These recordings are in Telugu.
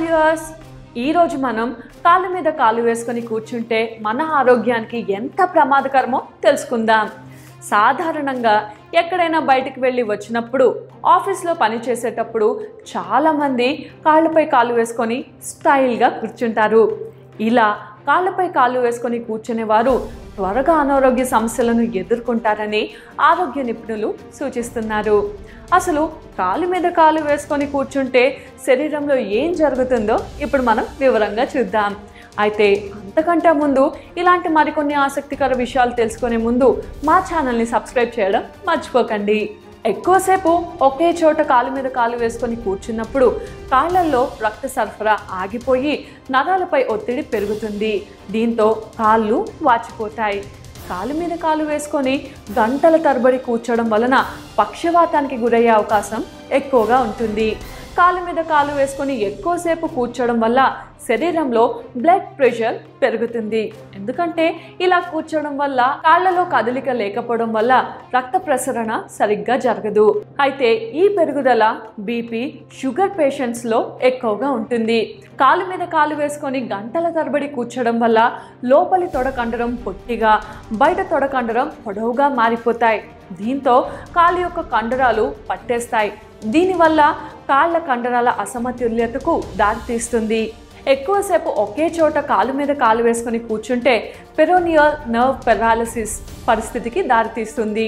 వ్యూవర్స్ ఈరోజు మనం కాళ్ళ మీద కాలు వేసుకొని కూర్చుంటే మన ఆరోగ్యానికి ఎంత ప్రమాదకరమో తెలుసుకుందాం. సాధారణంగా ఎక్కడైనా బయటికి వెళ్ళి వచ్చినప్పుడు ఆఫీస్లో పని చేసేటప్పుడు చాలామంది కాళ్ళపై కాలు వేసుకొని స్టైల్గా కూర్చుంటారు. ఇలా కాళ్ళపై కాళ్ళు వేసుకొని కూర్చునేవారు. త్వరగా అనారోగ్య సమస్యలను ఎదుర్కొంటారని ఆరోగ్య నిపుణులు సూచిస్తున్నారు. అసలు కాలు మీద కాలు వేసుకొని కూర్చుంటే శరీరంలో ఏం జరుగుతుందో ఇప్పుడు మనం వివరంగా చూద్దాం. అయితే అంతకంటే ముందు ఇలాంటి మరికొన్ని ఆసక్తికర విషయాలు తెలుసుకునే ముందు మా ఛానల్ని సబ్స్క్రైబ్ చేయడం మర్చిపోకండి. ఎక్కువసేపు ఒకే చోట కాలు మీద కాలు వేసుకొని కూర్చున్నప్పుడు కాళ్ళల్లో రక్త సరఫరా ఆగిపోయి నరాలపై ఒత్తిడి పెరుగుతుంది. దీంతో కాళ్ళు వాచిపోతాయి. కాలు మీద కాలు వేసుకొని గంటల తరబడి కూర్చోవడం వలన పక్షవాతానికి గురయ్యే అవకాశం ఎక్కువగా ఉంటుంది. కాలు మీద కాలు వేసుకొని ఎక్కువసేపు కూర్చోవడం వల్ల శరీరంలో బ్లడ్ ప్రెషర్ పెరుగుతుంది. ఎందుకంటే ఇలా కూర్చోవడం వల్ల కాళ్ళలో కదలిక లేకపోవడం వల్ల రక్త ప్రసరణ సరిగ్గా జరగదు. అయితే ఈ పెరుగుదల బీపీ షుగర్ పేషెంట్స్లో ఎక్కువగా ఉంటుంది. కాలు మీద కాలు వేసుకొని గంటల తరబడి కూర్చోవడం వల్ల లోపలి తొడ కండరం పొట్టిగా బయట తొడ కండరం పొడవుగా మారిపోతాయి. దీంతో కాలు యొక్క కండరాలు పట్టేస్తాయి. దీనివల్ల కాళ్ళ కండరాల అసమతుల్యతకు దారితీస్తుంది. ఎక్కువసేపు ఒకే చోట కాలు మీద కాలు వేసుకొని కూర్చుంటే పెరోనియల్ నర్వ్ పెరాలసిస్ పరిస్థితికి దారితీస్తుంది.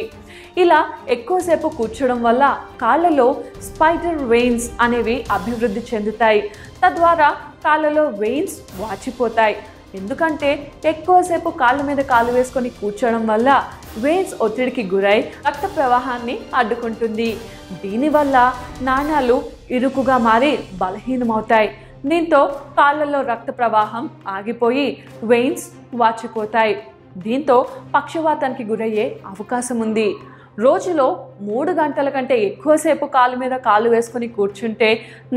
ఇలా ఎక్కువసేపు కూర్చోడం వల్ల కాళ్ళలో స్పైడర్ వెయిన్స్ అనేవి అభివృద్ధి చెందుతాయి. తద్వారా కాళ్ళలో వెయిన్స్ వాచిపోతాయి. ఎందుకంటే ఎక్కువసేపు కాళ్ళ మీద కాలు వేసుకొని కూర్చోవడం వల్ల వెయిన్స్ ఒత్తిడికి గురై రక్త ప్రవాహాన్ని అడ్డుకుంటుంది. దీనివల్ల నాణాలు ఇరుకుగా మారి బలహీనమవుతాయి. దీంతో కాళ్ళల్లో రక్త ప్రవాహం ఆగిపోయి వెయిన్స్ వాచిపోతాయి. దీంతో పక్షవాతానికి గురయ్యే అవకాశం ఉంది రోజులో మూడు గంటల కంటే ఎక్కువసేపు కాలు మీద కాలు వేసుకొని కూర్చుంటే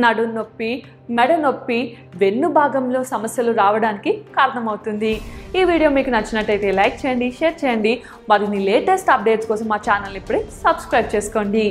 నడు నొప్పి మెడ నొప్పి వెన్ను భాగంలో సమస్యలు రావడానికి కారణమవుతుంది. ఈ వీడియో మీకు నచ్చినట్టయితే లైక్ చేయండి షేర్ చేయండి. మరిన్ని లేటెస్ట్ అప్డేట్స్ కోసం మా ఛానల్ ఇప్పుడే సబ్స్క్రైబ్ చేసుకోండి.